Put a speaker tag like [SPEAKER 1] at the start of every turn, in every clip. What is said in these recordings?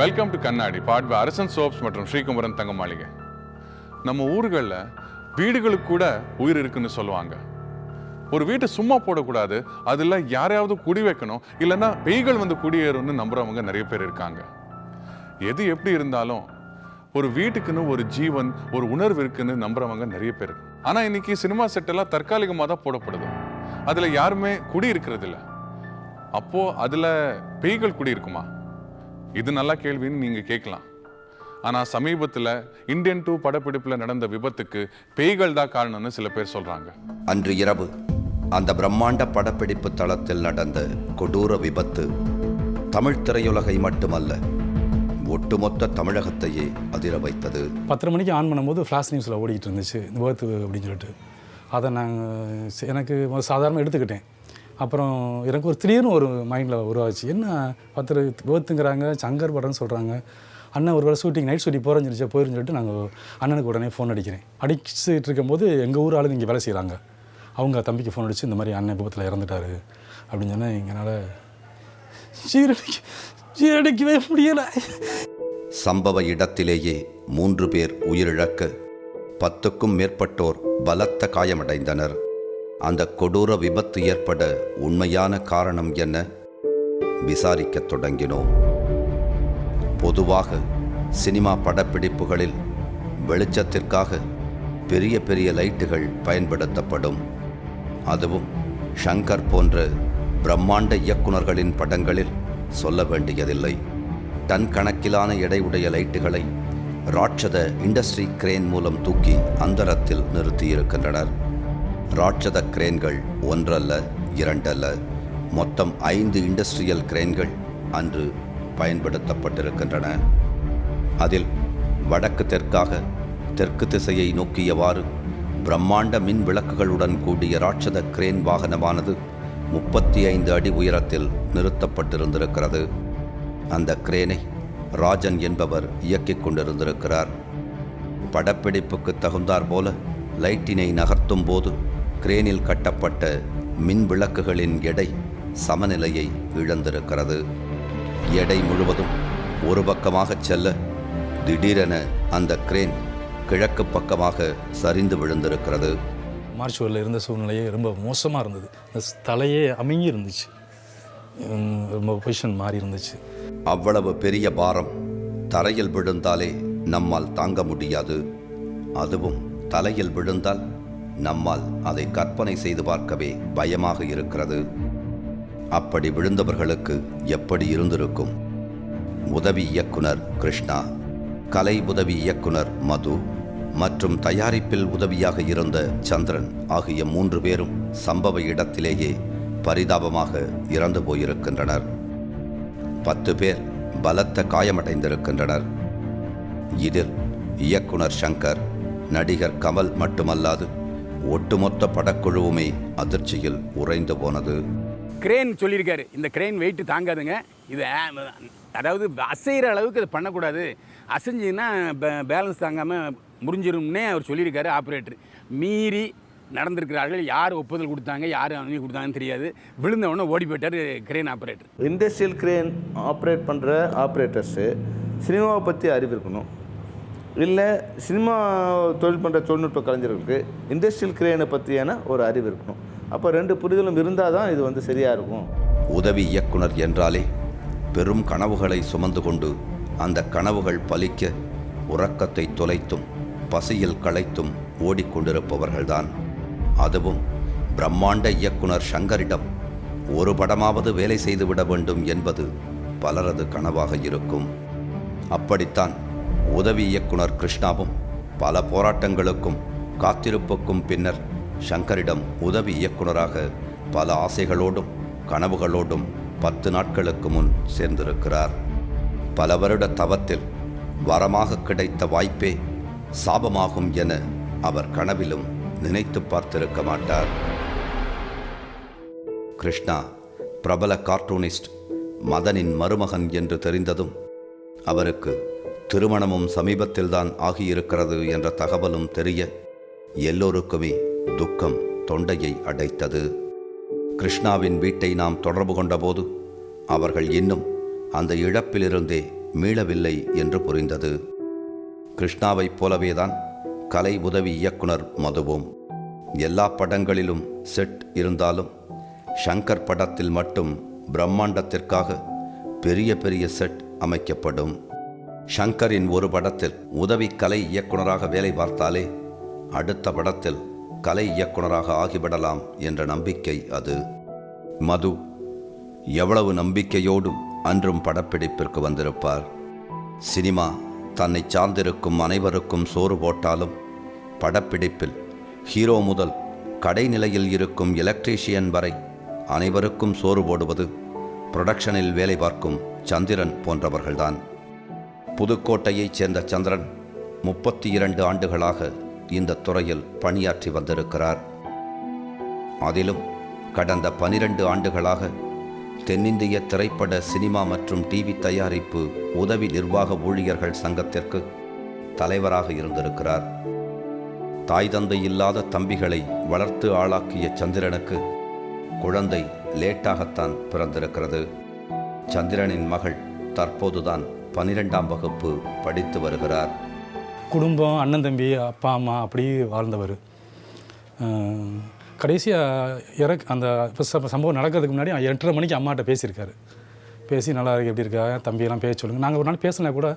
[SPEAKER 1] Welcome to கண்ணாடி பாட் by அரசன் soaps மற்றும் ஸ்ரீகுமரன் தங்க மாளிகை. நம்ம ஊர்களில் வீடுகளுக்கு கூட உயிர் இருக்குன்னு சொல்லுவாங்க. ஒரு வீட்டை சும்மா போடக்கூடாது அதில் யாரையாவது குடி வைக்கணும் இல்லைன்னா பெய்கள் வந்து குடியேறும்னு நம்புறவங்க நிறைய பேர் இருக்காங்க. எது எப்படி இருந்தாலும் ஒரு வீட்டுக்குன்னு ஒரு ஜீவன் ஒரு உணர்வு இருக்குன்னு நம்புறவங்க நிறைய பேர் ஆனால் இன்னைக்கு சினிமா செட்டெல்லாம் தற்காலிகமாக தான் போடப்படுது. அதில் யாருமே குடி இருக்கிறது அப்போது அதில் பெய்கள் குடி இருக்குமா இது நல்ல கேள்வின்னு நீங்க கேட்கலாம். ஆனா சமீபத்துல இந்தியன் டூ படப்பிடிப்புல நடந்த விபத்துக்கு பேய்கள் தான் காரணம்னு சில பேர் சொல்றாங்க.
[SPEAKER 2] அன்று இரவு அந்த பிரம்மாண்ட படப்பிடிப்பு தளத்தில் நடந்த கொடூர விபத்து தமிழ் திரையுலகை மட்டுமல்ல ஒட்டுமொத்த தமிழகத்தையே அதிர வைத்தது.
[SPEAKER 3] பத்தரை மணிக்கு ஆன் பண்ணும்போது ஃப்ளாஷ் நியூஸில் ஓடிட்டு இருந்துச்சு இந்த பேர்த்து அப்படின்னு சொல்லிட்டு. அதை நாங்கள் எனக்கு சாதாரணமாக எடுத்துக்கிட்டேன். அப்புறம் எனக்கு ஒரு திடீர்னு ஒரு மைண்டில் உருவாச்சு. என்ன பத்திர விபத்துங்கிறாங்க சங்கர் படம்னு சொல்கிறாங்க அண்ணன் ஒரு வேளை ஷூட்டிங் நைட் ஷூட்டிங் போகிறேன்னு சொல்லிச்சு போயிருன்னு சொல்லிட்டு நாங்கள் அண்ணனுக்கு உடனே ஃபோன் அடிக்கிறேன். அடிச்சுட்டு இருக்கும்போது எங்கள் ஊர் ஆளுங்க இங்கே வேலை செய்கிறாங்க அவங்க தம்பிக்கு ஃபோன் அடித்து இந்த மாதிரி அண்ணன் விபத்தில் இறந்துட்டாரு. அப்படின்னு சொன்னால் எங்களால் சீரடிக்க சீரடிக்கவே முடியலை.
[SPEAKER 2] சம்பவ இடத்திலேயே மூன்று பேர் உயிரிழக்க பத்துக்கும் மேற்பட்டோர் பலத்த காயமடைந்தனர். அந்த கொடூர விபத்து ஏற்பட உண்மையான காரணம் என்ன? விசாரிக்கத் தொடங்கினோம். பொதுவாக சினிமா படப்பிடிப்புகளில் வெளிச்சத்திற்காக பெரிய பெரிய லைட்டுகள் பயன்படுத்தப்படும். அதுவும் ஷங்கர் போன்ற பிரம்மாண்ட இயக்குனர்களின் படங்களில் சொல்ல வேண்டியதில்லை. டன் கணக்கிலான எடையுடைய லைட்டுகளை ராட்சத இண்டஸ்ட்ரி கிரேன் மூலம் தூக்கி அந்தரத்தில் நிறுத்தியிருக்கின்றனர். ராட்சத கிரேன்கள் ஒன்றல்ல இரண்டல்ல. மொத்தம் ஐந்து இண்டஸ்ட்ரியல் கிரேன்கள் அன்று பயன்படுத்தப்பட்டிருக்கின்றன. அதில் வடக்கு தெற்காக தெற்கு திசையை நோக்கியவாறு பிரம்மாண்ட மின் விளக்குகளுடன் கூடிய ராட்சத கிரேன் வாகனமானது முப்பத்தி ஐந்து அடி உயரத்தில் நிறுத்தப்பட்டிருந்திருக்கிறது. அந்த கிரேனை ராஜன் என்பவர் இயக்கிக் கொண்டிருந்திருக்கிறார். படப்பிடிப்புக்கு தகுந்தாற்போல லைட்டினை நகர்த்தும் போது கிரேனில் கட்டப்பட்ட மின் விளக்குகளின் எடை சமநிலையை இழந்திருக்கிறது. எடை முழுவதும் ஒரு பக்கமாகச் செல்ல திடீரென அந்த கிரேன் கிழக்கு பக்கமாக சரிந்து விழுந்திருக்கிறது.
[SPEAKER 3] மார்ச்சுவரில் இருந்த சூழ்நிலையே ரொம்ப மோசமாக இருந்தது. தலையே அமுங்கி இருந்துச்சு. ரொம்ப பொசிஷன் மாறி இருந்துச்சு.
[SPEAKER 2] அவ்வளவு பெரிய பாரம் தரையில் விழுந்தாலே நம்மால் தாங்க முடியாது. அதுவும் தலையில் விழுந்தால் நம்மால் அதை கற்பனை செய்து பார்க்கவே பயமாக இருக்கிறது. அப்படி விழுந்தவர்களுக்கு எப்படி இருந்திருக்கும்? உதவி இயக்குனர் கிருஷ்ணா கலை உதவி இயக்குனர் மது மற்றும் தயாரிப்பில் உதவியாக இருந்த சந்திரன் ஆகிய மூன்று பேரும் சம்பவ இடத்திலேயே பரிதாபமாக இறந்து போயிருக்கின்றனர். பத்து பேர் பலத்த காயமடைந்திருக்கின்றனர். இதில் இயக்குனர் சங்கர் நடிகர் கமல் மட்டுமல்லாது ஒட்டுமொத்த படக்குழுவுமே அதிர்ச்சியில் உறைந்து போனது.
[SPEAKER 4] கிரேன் சொல்லியிருக்காரு. இந்த கிரேன் வெயிட் தாங்காதுங்க. இது அதாவது அசைகிற அளவுக்கு இது பண்ணக்கூடாது. அசைஞ்சுன்னா பேலன்ஸ் தாங்காமல் முறிஞ்சிரும்னே அவர் சொல்லியிருக்காரு ஆப்ரேட்டர் மீறி நடந்திருக்கிறார்கள். யார் ஒப்புதல் கொடுத்தாங்க யார் அனுமதி கொடுத்தாங்கன்னு தெரியாது. விழுந்த உடனே ஓடி போயிட்டார் crane operator
[SPEAKER 5] industrial crane operate பண்ணுற ஆப்ரேட்டர்ஸு சினிமாவை பற்றி அறிவு இருக்கணும் இல்லை சினிமா தொழில் பண்ணுற தொழில்நுட்ப கலைஞர்களுக்கு இண்டஸ்ட்ரியல் கிரேனை பற்றியான ஒரு அறிவு இருக்கணும். அப்போ ரெண்டு புரிதலும் இருந்தால் தான் இது வந்து சரியாக இருக்கும்.
[SPEAKER 2] உதவி இயக்குனர் என்றாலே பெரும் கனவுகளை சுமந்து கொண்டு அந்த கனவுகள் பலிக்க உறக்கத்தை தொலைத்தும் பசியில் களைத்தும் ஓடிக்கொண்டிருப்பவர்கள்தான். அதுவும் பிரம்மாண்ட இயக்குனர் சங்கரிடம் ஒரு படமாவது வேலை செய்துவிட வேண்டும் என்பது பலரது கனவாக இருக்கும். அப்படித்தான் உதவி இயக்குனர் கிருஷ்ணாவும் பல போராட்டங்களுக்கும் காத்திருப்புக்கும் பின்னர் சங்கரிடம் உதவி இயக்குனராக பல ஆசைகளோடும் கனவுகளோடும் பத்து நாட்களுக்கு முன் சேர்ந்திருக்கிறார். பல வருட தவத்தில் வரமாக கிடைத்த வாய்ப்பே சாபமாகும் என அவர் கனவிலும் நினைத்து பார்த்திருக்க மாட்டார். கிருஷ்ணா பிரபல கார்ட்டூனிஸ்ட் மதனின் மருமகன் என்று தெரிந்ததும் அவருக்கு திருமணமும் சமீபத்தில்தான் ஆகியிருக்கிறது என்ற தகவலும் தெரிய எல்லோருக்குமே துக்கம் தொண்டையை அடைத்தது. கிருஷ்ணாவின் வீட்டை நாம் தொடர்பு கொண்டபோது அவர்கள் இன்னும் அந்த இழப்பிலிருந்தே மீளவில்லை என்று புரிந்தது. கிருஷ்ணாவைப் போலவேதான் கலை உதவி இயக்குனர் மதுவும். எல்லா படங்களிலும் செட் இருந்தாலும் ஷங்கர் படத்தில் மட்டும் பிரம்மாண்டத்திற்காக பெரிய பெரிய செட் அமைக்கப்படும். ஷங்கரின் ஒரு படத்தில் உதவி கலை இயக்குனராக வேலை பார்த்தாலே அடுத்த படத்தில் கலை இயக்குனராக ஆகிவிடலாம் என்ற நம்பிக்கை அது. மது எவ்வளவு நம்பிக்கையோடும் அன்றும் படப்பிடிப்பிற்கு வந்திருப்பார். சினிமா தன்னை சார்ந்திருக்கும் அனைவருக்கும் சோறு போட்டாலும் படப்பிடிப்பில் ஹீரோ முதல் கடைநிலையில் இருக்கும் எலக்ட்ரீஷியன் வரை அனைவருக்கும் சோறு போடுவது புரொடக்ஷனில் வேலை பார்க்கும் சந்திரன் போன்றவர்கள்தான். புதுக்கோட்டையைச் சேர்ந்த சந்திரன் முப்பத்தி இரண்டு ஆண்டுகளாக இந்த துறையில் பணியாற்றி வந்திருக்கிறார். அதிலும் கடந்த பனிரெண்டு ஆண்டுகளாக தென்னிந்திய திரைப்பட சினிமா மற்றும் டிவி தயாரிப்பு உதவி நிர்வாக ஊழியர்கள் சங்கத்திற்கு தலைவராக இருந்திருக்கிறார். தாய் தந்தை இல்லாத தம்பிகளை வளர்த்து ஆளாக்கிய சந்திரனுக்கு குழந்தை லேட்டாகத்தான் பிறந்திருக்கிறது. சந்திரனின் மகள் தற்போதுதான் பன்னிரெண்டாம் வகுப்பு படித்து வருகிறார்.
[SPEAKER 3] குடும்பம் அண்ணன் தம்பி அப்பா அம்மா அப்படி வாழ்ந்தவர். கடைசியாக இறக் அந்த இப்ப சம்பவம் நடக்கிறதுக்கு முன்னாடி எட்டரை மணிக்கு அம்மாட்ட பேசியிருக்காரு. பேசி நல்லா இருக்கு எப்படி இருக்கா? தம்பியெல்லாம் பேச சொல்லுங்கள் நாங்கள் ஒரு நாள் பேசினா கூட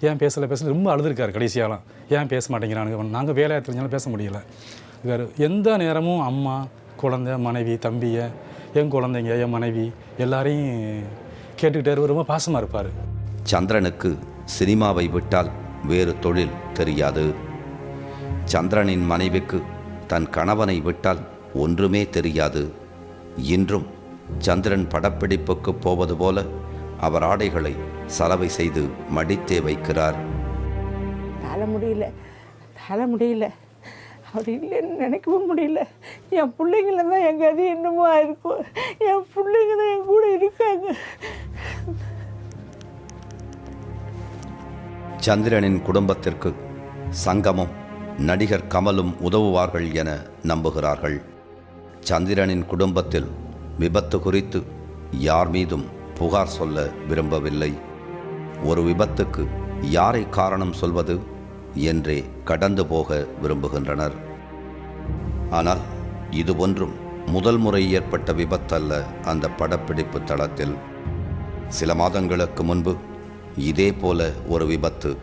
[SPEAKER 3] ஏன் பேசலை? பேசல ரொம்ப அழுதுருக்காரு கடைசியாலாம். ஏன் பேச மாட்டேங்கிறானுங்க? நாங்கள் வேலையாக தெரிஞ்சாலும் பேச முடியல. இருக்கார். எந்த நேரமும் அம்மா குழந்த மனைவி தம்பியை என் குழந்தைங்க என் மனைவி எல்லாரையும் கேட்டுக்கிட்டே ரொம்ப பாசமாக இருப்பார்.
[SPEAKER 2] சந்திரனுக்கு சினிமாவை விட்டால் வேறு தொழில் தெரியாது. சந்திரனின் மனைவிக்கு தன் கணவனை விட்டால் ஒன்றுமே தெரியாது. இன்றும் சந்திரன் படப்பிடிப்புக்கு போவது போல அவர் ஆடைகளை சலவை செய்து மடித்தே வைக்கிறார்.
[SPEAKER 6] தாழ முடியல தலை முடியல. அப்படி இல்லைன்னு நினைக்கவும் முடியல. என் பிள்ளைங்கள தான் என் கதி என்னமோ இருக்கும். என் பிள்ளைங்க தான் என் கூட இருக்காங்க.
[SPEAKER 2] சந்திரனின் குடும்பத்திற்கு சங்கமும் நடிகர் கமலும் உதவுவார்கள் என நம்புகிறார்கள். சந்திரனின் குடும்பத்தில் விபத்து குறித்து யார் மீதும் புகார் சொல்ல விரும்பவில்லை. ஒரு விபத்துக்கு யாரை காரணம் சொல்வது என்றே கடந்து போக விரும்புகின்றனர். ஆனால் இது ஒன்றும் முதல் முறை ஏற்பட்ட விபத்தல்ல அந்த படப்பிடிப்பு தளத்தில். சில மாதங்களுக்கு முன்பு இதே போல ஒரு விபத்து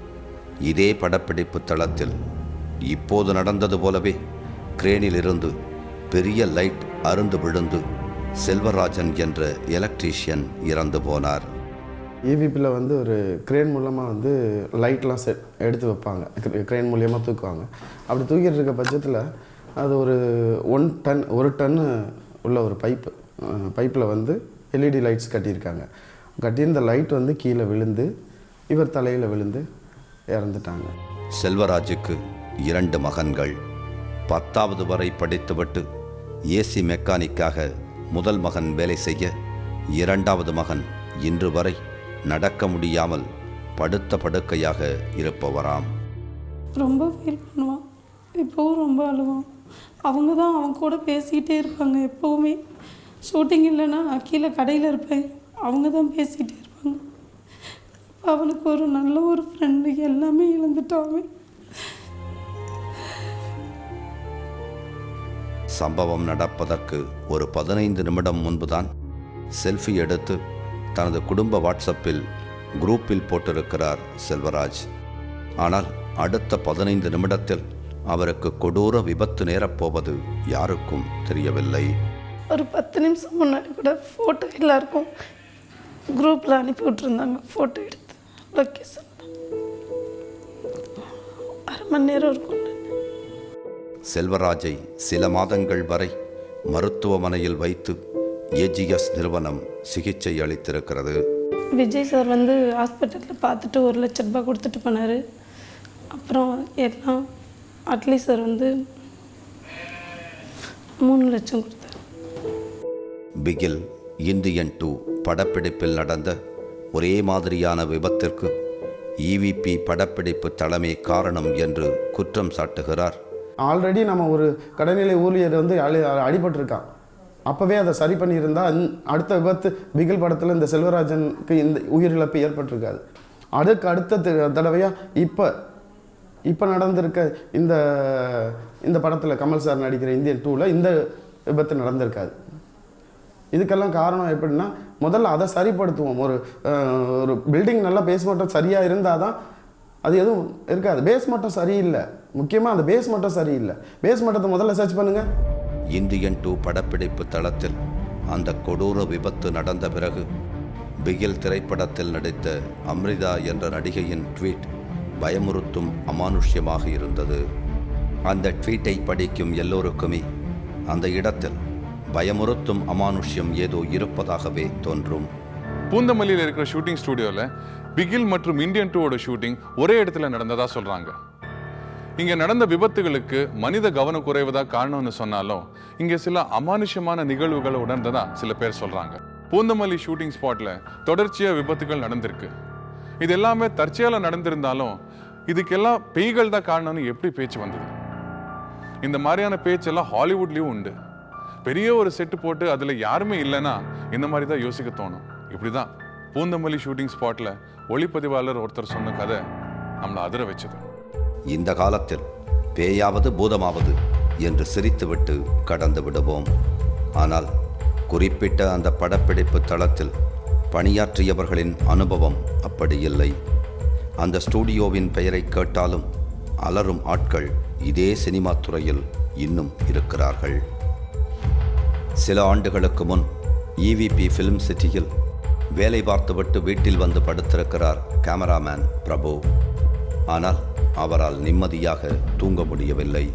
[SPEAKER 2] இதே படப்பிடிப்பு தளத்தில் இப்போது நடந்தது போலவே கிரேனிலிருந்து பெரிய லைட் அருந்து விழுந்து செல்வராஜன் என்ற எலக்ட்ரீஷியன் இறந்து போனார்.
[SPEAKER 7] ஈவிபியில் வந்து ஒரு கிரேன் மூலமாக வந்து லைட்லாம் செட் எடுத்து வைப்பாங்க. கிரேன் மூலியமாக தூக்குவாங்க. அப்படி தூக்கிட்டு இருக்க பட்சத்தில் அது ஒரு ஒன் டன் ஒரு டன்னு உள்ள ஒரு பைப்பு பைப்பில் வந்து எல்இடி லைட்ஸ் கட்டியிருக்காங்க. கட்டியிருந்த லைட் வந்து கீழே விழுந்து இவர் தலையில் விழுந்து இறந்துட்டாங்க.
[SPEAKER 2] செல்வராஜுக்கு இரண்டு மகன்கள். பத்தாவது வரை படித்துவிட்டு ஏசி மெக்கானிக்காக முதல் மகன் வேலை செய்ய இரண்டாவது மகன் இன்று வரை நடக்க முடியாமல் படுத்த படுக்கையாக இருப்பவராம்.
[SPEAKER 8] ரொம்ப ஃபீல் பண்ணுவான். இப்போவும் ரொம்ப அழுவான். அவங்க தான் அவன் கூட பேசிக்கிட்டே இருப்பாங்க எப்போவுமே. ஷூட்டிங் இல்லைன்னா நான் கீழே கடையில் இருப்பேன். அவங்க தான் பேசிகிட்டே இருப்பாங்க. அவனுக்கு ஒரு நல்ல ஒரு ஃப்ரெண்டு எல்லாமே இழந்துட்டான் அவன்
[SPEAKER 2] சம்பவம் நடப்பதற்கு ஒரு பதினைந்து நிமிடம் முன்புதான் செல்ஃபி எடுத்து தனது குடும்ப வாட்ஸ்அப்பில் குரூப்பில் போட்டிருக்கிறார் செல்வராஜ். ஆனால் அடுத்த பதினைந்து நிமிடத்தில் அவருக்கு கொடூர விபத்து நேரப்போவது யாருக்கும் தெரியவில்லை.
[SPEAKER 8] ஒரு பத்து நிமிஷம் முன்னாடி கூட ஃபோட்டோ எல்லாருக்கும் குரூப்பில் அனுப்பி விட்ருந்தாங்க ஃபோட்டோ எடுத்து லொக்கேஷன் அரை மணி நேரம் இருக்கும்.
[SPEAKER 2] செல்வராஜை சில மாதங்கள் வரை மருத்துவமனையில் வைத்து ஏஜிஎஸ் நிறுவனம் சிகிச்சை அளித்திருக்கிறது.
[SPEAKER 8] விஜய் சார் வந்து ஹாஸ்பிட்டலில் பார்த்துட்டு ஒரு லட்ச ரூபாய் கொடுத்துட்டு போனார். அப்புறம் எல்லாம் அட்லி சார் வந்து மூணு லட்சம் கொடுத்தாரு.
[SPEAKER 2] Bigil Indian two. படப்பிடிப்பில் நடந்த ஒரே மாதிரியான விபத்திற்கு ஈவிபி படப்பிடிப்பு தலைமை காரணம் என்று குற்றம் சாட்டுகிறார்.
[SPEAKER 7] ஆல்ரெடி நம்ம ஒரு கடைநிலை ஊழியர் வந்து அடிபட்டிருக்கான். அப்போவே அதை சரி பண்ணியிருந்தா அடுத்த விபத்து பிகில் படத்தில் இந்த செல்வராஜனுக்கு இந்த உயிரிழப்பு ஏற்பட்டிருக்காது. அதுக்கு அடுத்த தடவையாக இப்போ இப்போ நடந்திருக்க இந்த இந்த படத்தில் கமல் சார் நடிக்கிற இந்தியன் டூவில் இந்த விபத்து நடந்திருக்காது. இதுக்கெல்லாம் காரணம் எப்படின்னா முதல்ல அதை சரிப்படுத்துவோம். ஒரு ஒரு பில்டிங் நல்லா பேஸ் மட்டும் சரியாக இருந்தால் தான் அது எதுவும் இருக்காது. பேஸ் மட்டும் சரியில்லை. முக்கியமாக அந்த பேஸ் மட்டும் சரியில்லை. பேஸ் மட்டத்தை முதல்ல சர்ச் பண்ணுங்கள்
[SPEAKER 2] இந்தியன் டூ படப்பிடிப்பு தளத்தில் அந்த கொடூர விபத்து நடந்த பிறகு பிகில் திரைப்படத்தில் நடித்த அம்ரிதா என்ற நடிகையின் ட்வீட் பயமுறுத்தும் அமானுஷ்யமாக இருந்தது. அந்த ட்வீட்டை படிக்கும் எல்லோருக்குமே அந்த இடத்தில் பயமுறுத்தும் அமானுஷ்யம் ஏதோ இருப்பதாகவே தோன்றும்.
[SPEAKER 1] பூந்தமல்லியில் இருக்கிற ஷூட்டிங் ஸ்டுடியோவில் பிகில் மற்றும் இந்தியன் டூவோட ஷூட்டிங் ஒரே இடத்துல நடந்ததா சொல்கிறாங்க இங்கே நடந்த விபத்துகளுக்கு மனித கவனக்குறைவு தான் காரணம்னு சொன்னாலும் இங்கே சில அமானுஷ்யமான நிகழ்வுகளை உணர்ந்ததா சில பேர் சொல்கிறாங்க பூந்தமல்லி ஷூட்டிங் ஸ்பாட்டில் தொடர்ச்சியாக விபத்துகள் நடந்திருக்கு. இது எல்லாமே தற்செயலாக நடந்திருந்தாலும் இதுக்கெல்லாம் பெய்கள் தான் காரணம்னு எப்படி பேச்சு வந்தது? இந்த மாதிரியான பேச்செல்லாம் ஹாலிவுட்லேயும் உண்டு. பெரிய ஒரு செட்டு போட்டு அதில் யாருமே இல்லைன்னா இந்த மாதிரி தான் யோசிக்க தோணும். இப்படி தான் பூந்தமல்லி ஷூட்டிங் ஸ்பாட்டில் ஒளிப்பதிவாளர் ஒருத்தர் சொன்ன கதை நம்மளை அதிர வச்சது.
[SPEAKER 2] இந்த காலத்தில் பேயாவது பூதமாவது என்று சிரித்துவிட்டு கடந்து விடுவோம். ஆனால் குறிப்பிட்ட அந்த படப்பிடிப்பு தளத்தில் பணியாற்றியவர்களின் அனுபவம் அப்படி இல்லை. அந்த ஸ்டூடியோவின் பெயரை கேட்டாலும் அலரும் ஆட்கள் இதே சினிமா துறையில் இன்னும் இருக்கிறார்கள். சில ஆண்டுகளுக்கு முன் இவிபி ஃபிலிம் சிட்டியில் வேலை பார்த்துவிட்டு வீட்டில் வந்து படுத்திருக்கிறார் கேமராமேன் பிரபு. ஆனால் அவரால் நிம்மதியாக தூங்க முடியவில்லை.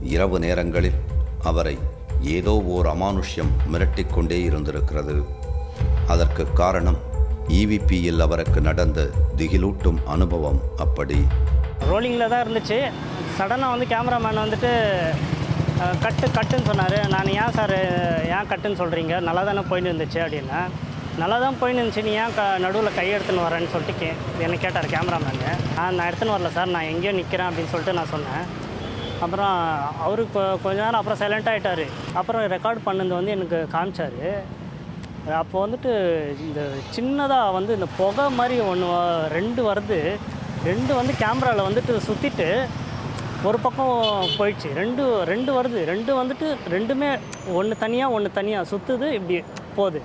[SPEAKER 2] இரவு நேரங்களில் அவரை ஏதோ ஓர் அமானுஷ்யம் மிரட்டிக்கொண்டே இருந்திருக்கிறது. அதற்கு காரணம் இவிபியில் அவருக்கு நடந்த திகிலூட்டும் அனுபவம் அப்படி.
[SPEAKER 9] ரோலிங்கில் தான் இருந்துச்சு. சடனாக வந்து கேமராமேன் வந்துட்டு கட்டு கட்டுன்னு சொன்னார். நான் ஏன் சார் ஏன் கட்டுன்னு சொல்கிறீங்க நல்லா தானே போயின்னு இருந்துச்சு அப்படின்னா. நல்லா தான் போயின்னு இருந்துச்சு. நீ ஏன் க நடுவில் கையெடுத்துன்னு வரேன்னு சொல்லிட்டு கே என்னை கேட்டார் கேமராமேனு. நான் எடுத்துன்னு வரல சார். நான் எங்கேயோ நிற்கிறேன் அப்படின்னு சொல்லிட்டு நான் சொன்னேன். அப்புறம் அவரு கொஞ்ச நேரம் அப்புறம் சைலண்ட் ஆகிட்டார் அப்புறம் ரெக்கார்ட் பண்ணது வந்து எனக்கு காமிச்சார். அப்போ வந்துட்டு இந்த சின்னதாக வந்து இந்த புகை மாதிரி ஒன்று ரெண்டு வருது. ரெண்டு வந்து கேமராவில் வந்துட்டு சுற்றிட்டு ஒரு பக்கம் போயிடுச்சு. ரெண்டு ரெண்டு வருது. ரெண்டு வந்துட்டு ரெண்டுமே ஒன்று தனியாக ஒன்று தனியாக சுற்றுது இப்படி போகுது.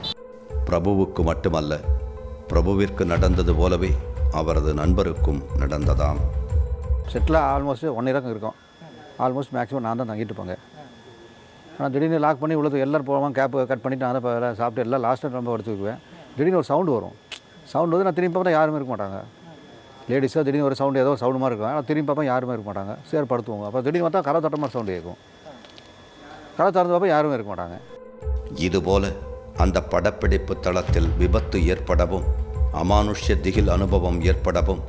[SPEAKER 2] பிரபுவுக்கு மட்டுமல்ல பிரபுவிற்கு நடந்தது போலவே அவரது நண்பருக்கும் நடந்ததாம்.
[SPEAKER 10] செட்டில் ஆல்மோஸ்ட் ஒன் இயராக இருக்கும். ஆல்மோஸ்ட் மேக்ஸிமம் நான் தான் தங்கிட்டு இருப்பேங்க. ஆனால் திடீர்னு லாக் பண்ணி இவ்வளோ எல்லோரும் போவாங்க கேப் கட் பண்ணிவிட்டு நான் தான் சாப்பிட்டு எல்லாம் லாஸ்ட்டாக ரொம்ப படுத்து வைக்குவேன் திடீர்னு ஒரு சவுண்டு வரும். சவுண்டு வந்து நான் திரும்பி பார்த்தா யாருமே இருக்க மாட்டாங்க. லேடிஸாக திடீர்னு ஒரு சவுண்டு ஏதோ சவுண்டு மாதிரி இருக்கும். ஆனால் திரும்பி பார்ப்பா யாருமே இருக்க மாட்டாங்க. சரி படுத்துவோங்க. அப்போ திடீர்னு பார்த்தா கரை தட்ட மாதிரி சவுண்டு கேட்கும். கரை திறந்து பார்ப்பா யாருமே இருக்க மாட்டாங்க.
[SPEAKER 2] இதுபோல அந்த படப்பிடிப்பு தளத்தில் விபத்து ஏற்படவும் அமானுஷ்ய திகில் அனுபவம் ஏற்படவும்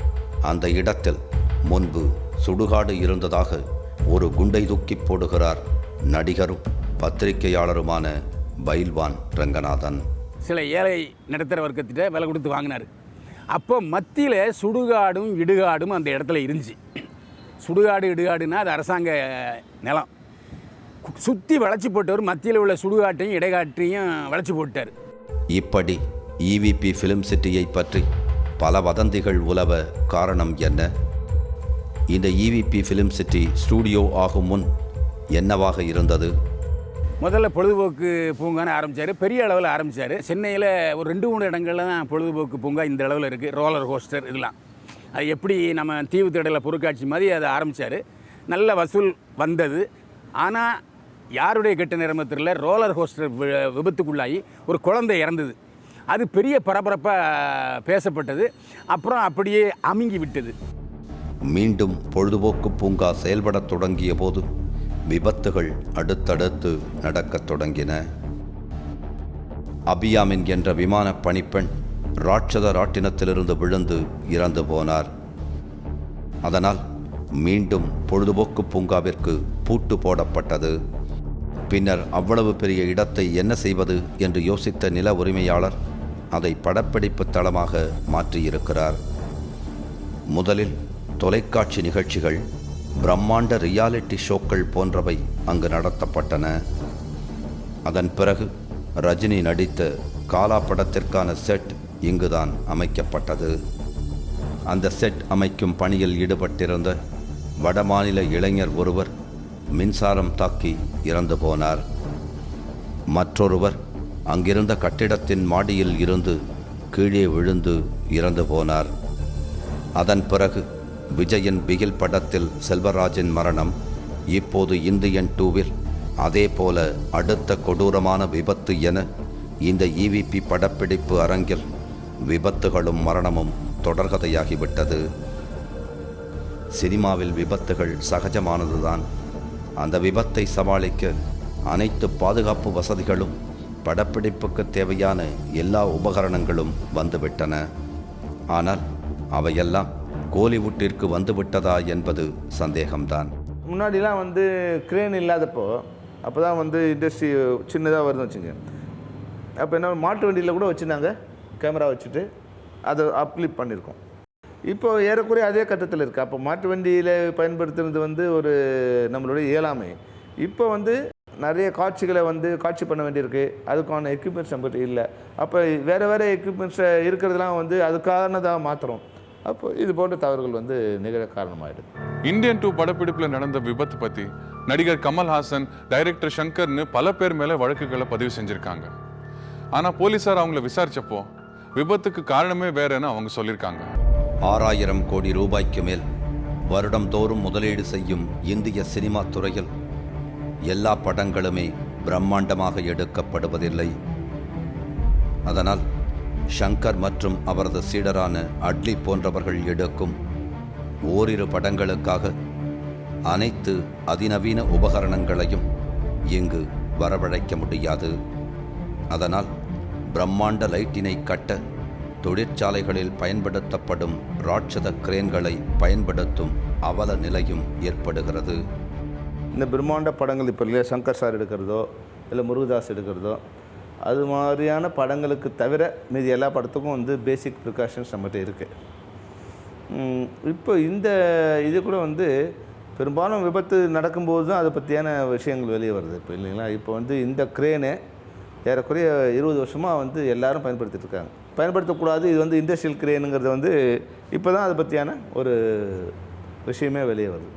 [SPEAKER 2] அந்த இடத்தில் முன்பு சுடுகாடு இருந்ததாக ஒரு குண்டை தூக்கி போடுகிறார் நடிகரும் பத்திரிகையாளருமான பைல்வான் ரங்கநாதன்.
[SPEAKER 4] சில ஏழை நடுத்தர வர்க்கத்திட்ட விலை கொடுத்து வாங்கினார். அப்போ மத்தியில் சுடுகாடும் இடுகாடும் அந்த இடத்துல இருந்துச்சு. சுடுகாடு இடுகாடுன்னா அது அரசாங்க நிலம். சுற்றி வளைச்சி போட்டவர் மத்தியில் உள்ள சுடுகாட்டையும் இடைகாட்டையும் வளைச்சி போட்டார்
[SPEAKER 2] இப்படி இவிபி ஃபிலிம் சிட்டியை பற்றி பல வதந்திகள் உலவ காரணம் என்ன? இந்த இவிபி ஃபிலிம் சிட்டி ஸ்டூடியோ ஆகும் முன் என்னவாக இருந்தது?
[SPEAKER 4] முதல்ல பொழுதுபோக்கு பூங்கான்னு ஆரம்பித்தார் பெரிய அளவில் ஆரம்பித்தார் சென்னையில் ஒரு ரெண்டு மூணு இடங்கள்ல தான் பொழுதுபோக்கு பூங்கா இந்த அளவில் இருக்குது ரோலர் கோஸ்டர் இதெல்லாம். அது எப்படி நம்ம தீவு திடல பொருட்காட்சி மாதிரி அதை ஆரம்பித்தார் நல்ல வசூல் வந்தது. ஆனால் யாருடைய கெட்ட நிரமத்தில் ரோலர் கோஸ்டர் வி- விபத்துக்குள்ளாகி ஒரு குழந்தை இறந்தது. அது பெரிய பரபரப்பாக பேசப்பட்டது. அப்புறம் அப்படியே அமுங்கி விட்டது.
[SPEAKER 2] மீண்டும் பொழுதுபோக்கு பூங்கா செயல்பட தொடங்கிய போது விபத்துகள் அடுத்தடுத்து நடக்கத் தொடங்கின. அபியாமின் என்ற விமான பணிப்பெண் ராட்சத ராட்டினத்திலிருந்து விழுந்து இறந்து போனார். அதனால் மீண்டும் பொழுதுபோக்கு பூங்காவிற்கு பூட்டு போடப்பட்டது. பின்னர் அவ்வளவு பெரிய இடத்தை என்ன செய்வது என்று யோசித்த நில உரிமையாளர் அதை படப்பிடிப்பு தளமாக மாற்றியிருக்கிறார். முதலில் தொலைக்காட்சி நிகழ்ச்சிகள் பிரம்மாண்ட ரியாலிட்டி ஷோக்கள் போன்றவை அங்கு நடத்தப்பட்டன. அதன் பிறகு ரஜினி நடித்த காலா படத்திற்கான செட் இங்குதான் அமைக்கப்பட்டது. அந்த செட் அமைக்கும் பணியில் ஈடுபட்டிருந்த வடமாநில இளைஞர் ஒருவர் மின்சாரம் தாக்கி இறந்து போனார். மற்றொருவர் அங்கிருந்த கட்டிடத்தின் மாடியில் இருந்து கீழே விழுந்து இறந்து போனார். அதன் பிறகு விஜயன் பிகில் படத்தில் செல்வராஜின் மரணம் இப்போது இந்தியன் டூவில். அதே போல அடுத்த கொடூரமான விபத்து என இந்த இவிபி படப்பிடிப்பு அரங்கில் விபத்துகளும் மரணமும் தொடர்கதையாகிவிட்டது. சினிமாவில் விபத்துகள் சகஜமானதுதான். அந்த விபத்தை சமாளிக்க அனைத்து பாதுகாப்பு வசதிகளும் படப்பிடிப்புக்கு தேவையான எல்லா உபகரணங்களும் வந்துவிட்டன. ஆனால் அவையெல்லாம் கோலிவுட்டிற்கு வந்துவிட்டதா என்பது சந்தேகம்தான்.
[SPEAKER 5] முன்னாடிலாம் வந்து கிரேன் இல்லாதப்போ அப்போ தான் வந்து இண்டஸ்ட்ரி சின்னதாக வருதுன்னு வச்சுங்க. அப்போ என்ன மாட்டு வண்டியில் கூட வச்சுருந்தாங்க கேமரா வச்சுட்டு அதை அப்ளிப் பண்ணியிருக்கோம் இப்போ ஏறக்குறைய அதே கட்டத்தில் இருக்குது அப்போ மாட்டு வண்டியில் பயன்படுத்துறது வந்து ஒரு நம்மளுடைய இயலாமை. இப்போ வந்து நிறைய காட்சிகளை வந்து காட்சி பண்ண வேண்டியிருக்கு. அதுக்கான எக்யூப்மெண்ட்ஸ் நம்மகிட்ட இல்லை. அப்போ வேறு வேறு எக்யூப்மெண்ட்ஸை இருக்கிறதெல்லாம் வந்து அதுக்கானதாக மாற்றுறோம் அப்போ இது போன்ற தவறுகள் வந்து நிகழ காரணமாயிடுது.
[SPEAKER 1] இந்தியன் டூ படப்பிடிப்புல நடந்த விபத்து பத்தி நடிகர் கமல்ஹாசன் டைரக்டர் சங்கர்னு பல பேர் மேல வழக்குகளை பதிவு செஞ்சிருக்காங்க. ஆனா போலீசார் அவங்கள விசாரிச்சப்போ விபத்துக்கு காரணமே வேறன்னு அவங்க சொல்லியிருக்காங்க
[SPEAKER 2] ஆறாயிரம் கோடி ரூபாய்க்கு மேல் வருடம்தோறும் முதலீடு செய்யும் இந்திய சினிமா துறையில் எல்லா படங்களுமே பிரம்மாண்டமாக எடுக்கப்படுவதில்லை. அதனால் ஷங்கர் மற்றும் அவரது சீடரான அட்லி போன்றவர்கள் எடுக்கும் ஓரிரு படங்களுக்காக அனைத்து அதிநவீன உபகரணங்களையும் இங்கு வரவழைக்க முடியாது. அதனால் பிரம்மாண்ட லைட்டினை கட்ட தொழிற்சாலைகளில் பயன்படுத்தப்படும் ராட்சத கிரேன்களை பயன்படுத்தும் அவல நிலையும் ஏற்படுகிறது.
[SPEAKER 5] இந்த பிரம்மாண்ட படங்கள் இப்போ இல்லையா? சங்கர் சார் எடுக்கிறதோ இல்லை முருகதாஸ் எடுக்கிறதோ அது மாதிரியான படங்களுக்கு தவிர மீதி எல்லா படத்துக்கும் வந்து பேசிக் ப்ரிகாஷன்ஸ் நம்மகிட்ட இருக்குது இப்போ இந்த இது கூட வந்து பெரும்பாலும் விபத்து நடக்கும்போது தான் அதை பற்றியான விஷயங்கள் வெளியே வருது இப்போ இல்லைங்களா? இப்போ வந்து இந்த க்ரேனு ஏறக்குறைய இருபது வருஷமாக வந்து எல்லாரும் பயன்படுத்திட்டு இருக்காங்க. பயன்படுத்தக்கூடாது இது வந்து இண்டஸ்ட்ரியல் கிரேனுங்கிறது வந்து இப்போ தான் அதை பற்றியான ஒரு விஷயமே வெளியே வருது.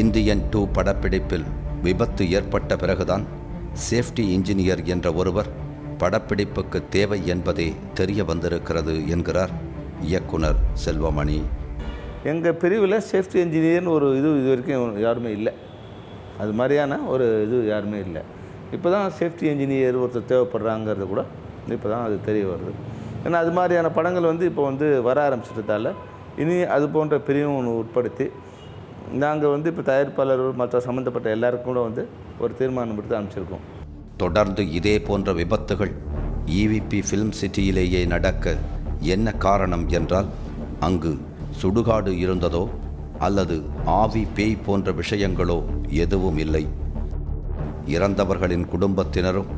[SPEAKER 2] இந்தியன் டூ படப்பிடிப்பில் விபத்து ஏற்பட்ட பிறகுதான் சேஃப்டி இன்ஜினியர் என்ற ஒருவர் படப்பிடிப்புக்கு தேவை என்பதே தெரிய வந்திருக்கிறது என்கிறார் இயக்குனர் செல்வமணி.
[SPEAKER 5] எங்கள் பிரிவில் சேஃப்டி இன்ஜினியர்னு ஒரு இது இது வரைக்கும் யாருமே இல்லை. அது மாதிரியான ஒரு இது யாருமே இல்லை. இப்போ தான் சேஃப்டி இன்ஜினியர் ஒருத்தர் தேவைப்படுறாங்கிறது கூட இப்போ தான் அது தெரிய வருது. ஏன்னா அது மாதிரியான படங்கள் வந்து இப்போ வந்து வர ஆரம்பிச்சிட்டதால இனி அது போன்ற பிரிவும் ஒன்று உட்படுத்தி நாங்கள் வந்து இப்போ தயாரிப்பாளர்கள் மற்ற சம்மந்தப்பட்ட எல்லாருக்கும் கூட வந்து ஒரு தீர்மானம் எடுத்து அனுப்பிச்சிருக்கோம்.
[SPEAKER 2] தொடர்ந்து இதே போன்ற விபத்துகள் இவிபி ஃபிலிம் சிட்டியிலேயே நடக்க என்ன காரணம் என்றால் அங்கு சுடுகாடு இருந்ததோ அல்லது ஆவி பேய் போன்ற விஷயங்களோ எதுவும் இல்லை. இறந்தவர்களின் குடும்பத்தினரும்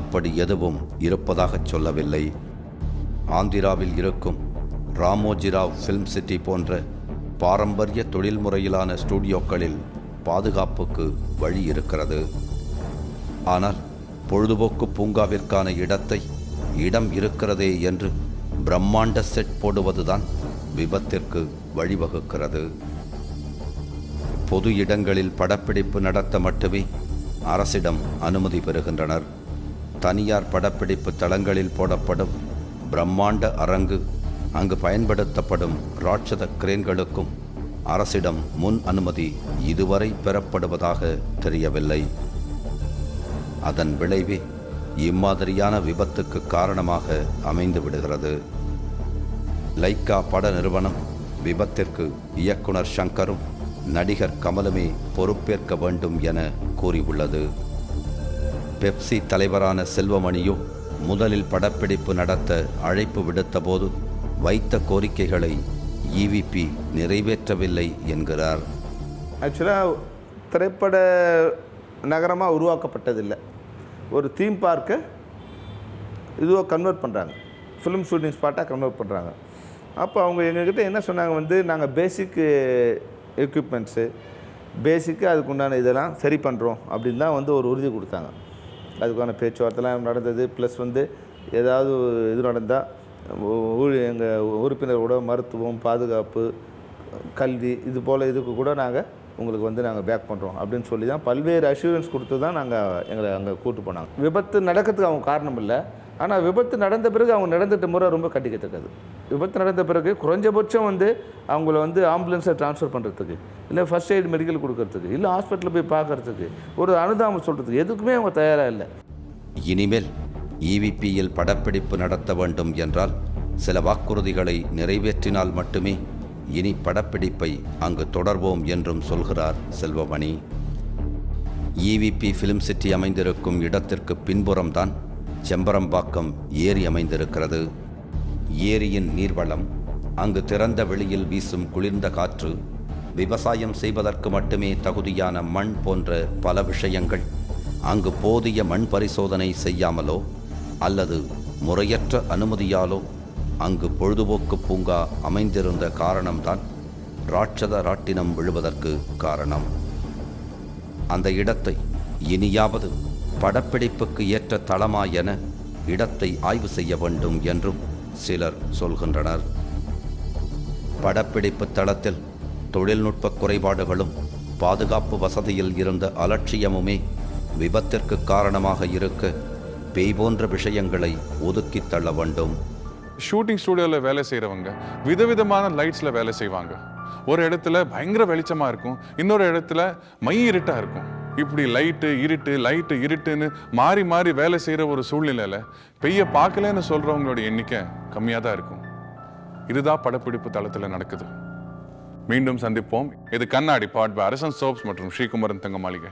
[SPEAKER 2] அப்படி எதுவும் இருப்பதாகச் சொல்லவில்லை. ஆந்திராவில் இருக்கும் ராமோஜிராவ் ஃபிலிம் சிட்டி போன்ற பாரம்பரிய தொழில்முறையிலான ஸ்டூடியோக்களில் பாதுகாப்புக்கு வழி இருக்கிறது. ஆனால் பொழுதுபோக்கு பூங்காவிற்கான இடத்தை இடம் இருக்கிறதே என்று பிரம்மாண்ட செட் போடுவதுதான் விபத்திற்கு வழிவகுக்கிறது. பொது இடங்களில் படப்பிடிப்பு நடத்த மட்டுமே அரசிடம் அனுமதி பெறுகின்றனர். தனியார் படப்பிடிப்பு தளங்களில் போடப்படும் பிரம்மாண்ட அரங்கு அங்கு பயன்படுத்தப்படும் ராட்சத கிரேன்களுக்கும் அரசிடம் முன் அனுமதி இதுவரை பெறப்படுவதாக தெரியவில்லை. அதன் விளைவே இம்மாதிரியான விபத்துக்கு காரணமாக அமைந்து விடுகிறது. லைக்கா பட நிறுவனம் விபத்திற்கு இயக்குனர் சங்கரும் நடிகர் கமலுமே பொறுப்பேற்க வேண்டும் என கூறியுள்ளது. பெப்சி தலைவரான செல்வமணியோ முதலில் படப்பிடிப்பு நடத்த அழைப்பு விடுத்தபோது வைத்த கோரிக்கைகளை ஈவிபி நிறைவேற்றவில்லை என்கிறார்.
[SPEAKER 5] ஆக்சுவலாக திரைப்பட நகரமாக உருவாக்கப்பட்டதில்லை. ஒரு தீம் பார்க்கை இதுவாக கன்வெர்ட் பண்ணுறாங்க ஃபிலிம் ஷூட்டிங் ஸ்பாட்டாக கன்வெர்ட் பண்ணுறாங்க அப்போ அவங்க எங்ககிட்ட என்ன சொன்னாங்க வந்து நாங்கள் பேசிக்கு எக்யூப்மெண்ட்ஸு பேசிக்கு அதுக்குண்டான இதெல்லாம் சரி பண்ணுறோம் அப்படின்னு தான் வந்து ஒரு உறுதி கொடுத்தாங்க. அதுக்கான பேச்சுவார்த்தைலாம் நடந்தது. ப்ளஸ் வந்து ஏதாவது இது நடந்தால் எங்கள் உறுப்பினரோட மருத்துவம் பாதுகாப்பு கல்வி இது போல் இதுக்கு கூட நாங்கள் உங்களுக்கு வந்து நாங்கள் பேக் பண்ணுறோம் அப்படின்னு சொல்லி தான் பல்வேறு அஷூரன்ஸ் கொடுத்து தான் நாங்கள் எங்களை அங்கே கூட்டு போனாங்க. விபத்து நடக்கிறதுக்கு அவங்க காரணம் இல்லை. ஆனால் விபத்து நடந்த பிறகு அவங்க நடந்துட்ட முறை ரொம்ப கண்டிக்கத்தக்கது விபத்து நடந்த பிறகு குறைஞ்சபட்சம் வந்து அவங்கள வந்து ஆம்புலன்ஸை ட்ரான்ஸ்ஃபர் பண்ணுறதுக்கு இல்லை ஃபர்ஸ்ட் எய்ட் மெடிக்கல் கொடுக்கறதுக்கு இல்லை ஹாஸ்பிட்டலில் போய் பார்க்கறதுக்கு ஒரு அனுதாபம் சொல்கிறதுக்கு எதுக்குமே அவங்க தயாராக இல்லை.
[SPEAKER 2] இனிமேல் இவிபியில் படப்பிடிப்பு நடத்த வேண்டும் என்றால் சில வாக்குறுதிகளை நிறைவேற்றினால் மட்டுமே இனி படப்பிடிப்பை அங்கு தொடர்வோம் என்றும் சொல்கிறார் செல்வமணி. இவிபி ஃபிலிம் சிட்டி அமைந்திருக்கும் இடத்திற்கு பின்புறம்தான் செம்பரம்பாக்கம் ஏரி அமைந்திருக்கிறது. ஏரியின் நீர்வளம் அங்கு திறந்த வெளியில் வீசும் குளிர்ந்த காற்று விவசாயம் செய்வதற்கு மட்டுமே தகுதியான மண் போன்ற பல விஷயங்கள் அங்கு போதிய மண் பரிசோதனை செய்யாமலோ அல்லது முறையற்ற அனுமதியாலோ அங்கு பொழுதுபோக்கு பூங்கா அமைந்திருந்த காரணம்தான் ராட்சத ராட்டினம் விழுவதற்கு காரணம். அந்த இடத்தை இனியாவது படப்பிடிப்புக்கு ஏற்ற தளமா என இடத்தை ஆய்வு செய்ய வேண்டும் என்றும் சிலர் சொல்கின்றனர். படப்பிடிப்பு தளத்தில் தொழில்நுட்ப குறைபாடுகளும் பாதுகாப்பு வசதியில் இருந்த அலட்சியமுமே விபத்திற்கு காரணமாக இருக்க பேய் போன்ற விஷயங்களை ஒதுக்கித் தள்ள வேண்டும்.
[SPEAKER 1] ஷூட்டிங் ஸ்டூடியோவில் வேலை செய்கிறவங்க விதவிதமான லைட்ஸில் வேலை செய்வாங்க. ஒரு இடத்துல பயங்கர வெளிச்சமாக இருக்கும் இன்னொரு இடத்துல மை இருட்டாக இருக்கும். இப்படி லைட்டு இருட்டு லைட்டு இருட்டுன்னு மாறி மாறி வேலை செய்கிற ஒரு சூழ்நிலையில் பெய்ய பார்க்கலன்னு சொல்கிறவங்களோட எண்ணிக்கை கம்மியாக தான் இருக்கும். இதுதான் படப்பிடிப்பு தளத்தில் நடக்குது. மீண்டும் சந்திப்போம். இது கண்ணாடி பாட் அரசன் சோப்ஸ் மற்றும் ஸ்ரீகுமரன் தங்க மாளிகை